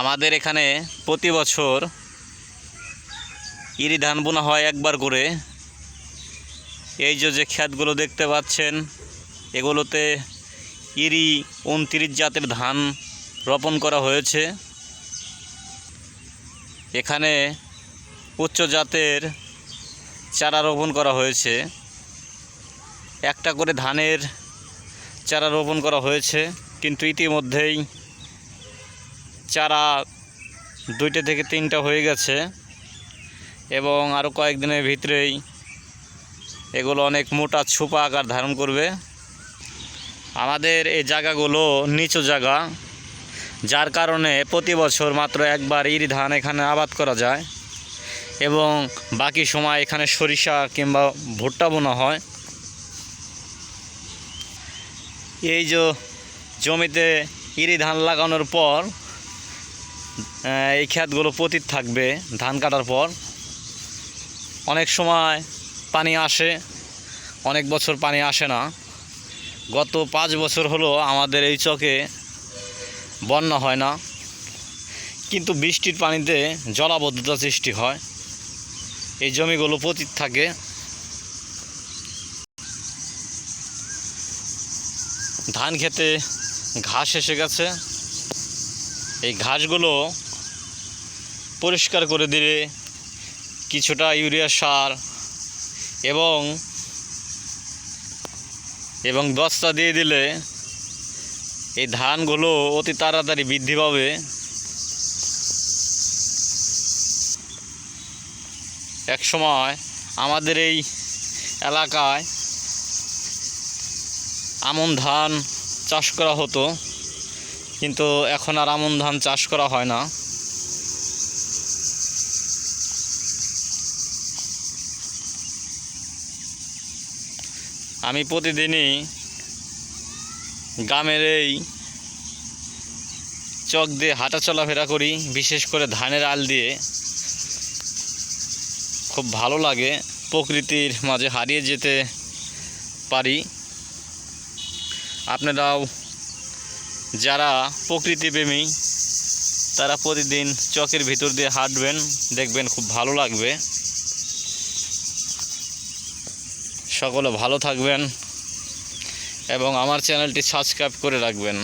আমাদের এখানে প্রতি বছর ইরি ধান বোনা হয় একবার করে। এই যে যে ক্ষেতগুলো দেখতে পাচ্ছেন, এগুলোতে ইরি উনত্রিশ জাতের ধান রোপণ করা হয়েছে। এখানে উচ্চ জাতের চারা রোপণ করা হয়েছে। একটা করে ধানের চারা রোপণ করা হয়েছে, কিন্তু ইতিমধ্যেই চারা দুইটা থেকে তিনটা হয়ে গেছে এবং আরও কয়েকদিনের ভিতরেই এগুলো অনেক মোটা ছোপা আকার ধারণ করবে। আমাদের এই জায়গাগুলো নিচু জায়গা, যার কারণে প্রতি বছর মাত্র একবার ইরি ধান এখানে আবাদ করা যায় এবং বাকি সময় এখানে সরিষা কিংবা ভুট্টা বোনা হয়। এই যে জমিতে ইরি ধান লাগানোর পর এই ক্ষেতগুলো পতিত থাকবে ধান কাটার পর। অনেক সময় পানি আসে, অনেক বছর পানি আসে না। গত পাঁচ বছর হলো আমাদের এই চকে বন্যা হয় না, কিন্তু বৃষ্টির পানিতে জলাবদ্ধতা সৃষ্টি হয়। এই জমিগুলো পতিত থাকে। ধান খেতে ঘাস এসে গেছে। এই ঘাসগুলো পরিষ্কার করে দিলে কিছুটা ইউরিয়া সার এবং এবং দস্তা দিয়ে দিলে এই ধানগুলো অতি তাড়াতাড়ি বৃদ্ধি পাবে। এক সময় আমাদের এই এলাকায় আমন ধান চাষ করা হতো। কিন্তু এখন আর আমন ধান চাষ করা হয় না। আমি প্রতিদিনই গ্রামের এই চক দিয়ে হাঁটা চলাফেরা করি, বিশেষ করে ধানের আল দিয়ে। খুব ভালো লাগে, প্রকৃতির মাঝে হারিয়ে যেতে পারি। আপনারাও যারা প্রকৃতিপ্রেমী, তারা প্রতিদিন চকের ভিতর দিয়ে হাঁটবেন, দেখবেন খুব ভালো লাগবে। সকলে ভালো থাকবেন এবং আমার চ্যানেলটি সাবস্ক্রাইব করে রাখবেন।